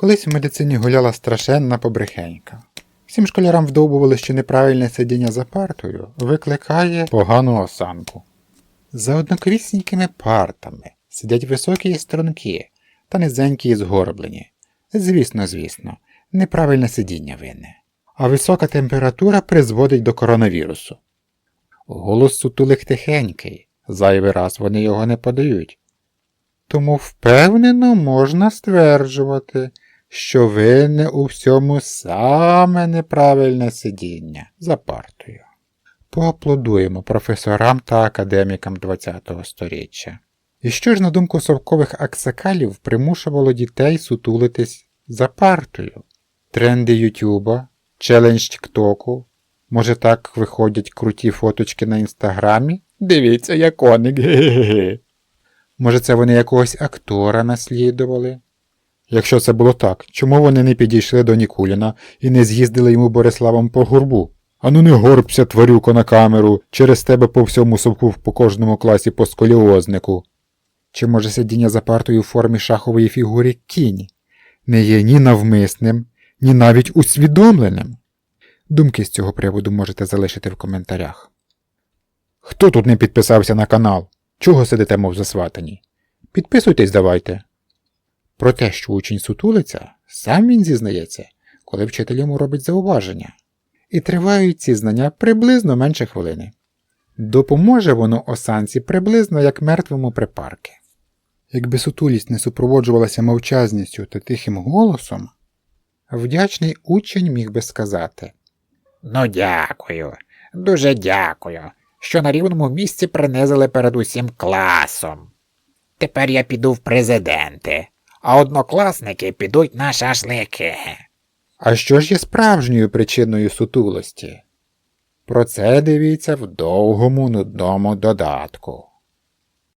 Колись в медицині гуляла страшенна побрехенька. Всім школярам вдовбували, що неправильне сидіння за партою викликає погану осанку. За однокрісненькими партами сидять високі і струнки та низенькі і згорблені. Звісно, звісно, неправильне сидіння винне. А висока температура призводить до коронавірусу. Голос сутулих тихенький, зайвий раз вони його не подають. Тому впевнено можна стверджувати, що винне у всьому саме неправильне сидіння за партою. Поаплодуємо професорам та академікам ХХ століття. І що ж, на думку совкових аксакалів, примушувало дітей сутулитись за партою? Тренди Ютуба, челендж Тіктоку. Може так виходять круті фоточки на інстаграмі? Дивіться, я коник. Ге-ге-ге. Може, це вони якогось актора наслідували? Якщо це було так, чому вони не підійшли до Нікуліна і не з'їздили йому Бориславом по гурбу? Ану не горбся, тварюко, на камеру, через тебе по всьому совку по кожному класі по сколіознику. Чи може сидіння за партою у формі шахової фігури кінь не є ні навмисним, ні навіть усвідомленим? Думки з цього приводу можете залишити в коментарях. Хто тут не підписався на канал? Чого сидите, мов засватані? Підписуйтесь давайте. Про те, що учень сутулиться, сам він зізнається, коли вчитель йому робить зауваження. І тривають ці знання приблизно менше хвилини. Допоможе воно осанці приблизно як мертвому припарки. Якби сутулість не супроводжувалася мовчазністю та тихим голосом, вдячний учень міг би сказати Ну, дякую, дуже дякую, що на рівному місці принизили перед усім класом. Тепер я піду в президенти, а однокласники підуть на шашлики. А що ж є справжньою причиною сутулості? Про це дивіться в довгому нудному додатку.